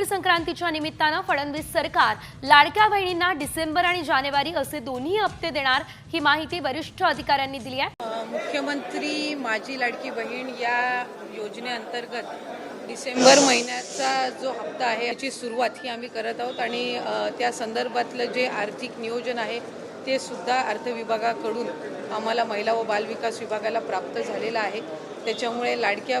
मकर संक्रांतीच्या निमित्तानं फडणवीस सरकार लाडक्या बहिणींना डिसेंबर आणि जानेवारी असे दोन्ही हप्ते देणार ही माहिती वरिष्ठ अधिकाऱ्यांनी दिली आहे. मुख्यमंत्री माझी लाडकी बहीण या योजनेअंतर्गत डिसेंबर महिन्याचा जो हप्ता आहे याची सुरुवात ही आम्ही करत आहोत आणि त्या संदर्भातलं जे आर्थिक नियोजन आहे ते सुद्धा अर्थ विभागाकडून आम्हाला महिला व बालविकास विभागाला प्राप्त झालेलं आहे. त्याच्यामुळे लाडक्या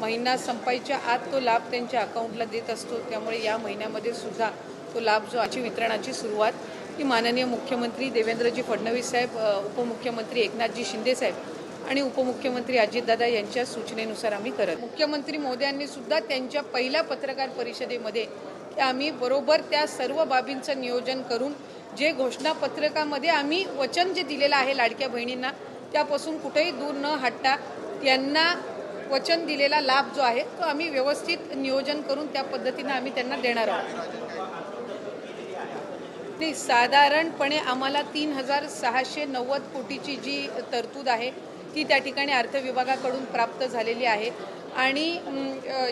महिना संपायच्या आत तो लाभ त्यांच्या अकाउंटला देत असतो. त्यामुळे या महिन्यामध्ये सुद्धा तो लाभ जो आजची वितरणाची सुरुवात ही माननीय मुख्यमंत्री देवेंद्रजी फडणवीस साहेब उपमुख्यमंत्री एकनाथजी शिंदे साहेब आणि उपमुख्यमंत्री अजितदादा यांच्या सूचनेनुसार आम्ही करत. मुख्यमंत्री मोदी सुद्धा त्यांच्या पहिल्या पत्रकार परिषदेमध्ये ते आम्ही बरोबर त्या सर्व बाबींचं नियोजन करून जे घोषणापत्रकामध्ये आम्ही वचन जे दिलेलं आहे लाडक्या बहिणींना त्यापासून कुठेही दूर न हटता त्यांना वचन दिलेला लाभ जो आहे तो आम्ही व्यवस्थित नियोजन करून त्या पद्धतीनं आम्ही त्यांना देणार आहोत. नाही साधारणपणे आम्हाला तीन हजार सहाशे नव्वद कोटीची जी तरतूद आहे ती त्या ठिकाणी अर्थविभागाकडून प्राप्त झालेली आहे. आणि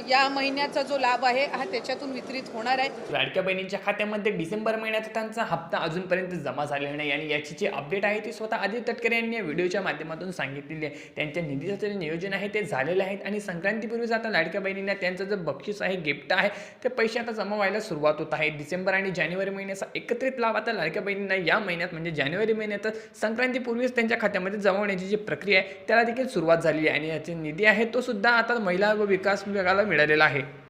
या महिन्याचा जो लाभ आहे हा त्याच्यातून वितरित होणार आहे. लाडक्या बहिणींच्या खात्यामध्ये डिसेंबर महिन्याचा त्यांचा हप्ता अजूनपर्यंत जमा झालेला नाही आणि याची जी अपडेट आहे ती स्वतः आदित्य तटकरे यांनी या व्हिडिओच्या माध्यमातून सांगितलेली आहे. त्यांच्या निधीचं जे नियोजन आहे ते झालेलं आहे आणि संक्रांतीपूर्वीच आता लाडक्या बहिणींना त्यांचं जे बक्षीस आहे गिफ्ट आहे ते पैसे आता जमा व्हायला सुरुवात होत आहे. डिसेंबर आणि जानेवारी महिन्याचा एकत्रित लाभ आता लाडक्या बहिणींना या महिन्यात म्हणजे जानेवारी महिन्यातच संक्रांतीपूर्वीच त्यांच्या खात्यामध्ये जमा होण्याची जी प्रक्रिया आहे त्याला देखील सुरुवात झालेली आहे. आणि याचे निधी आहे तो सुद्धा आता महिला व विकास विभागाला मिळालेला आहे.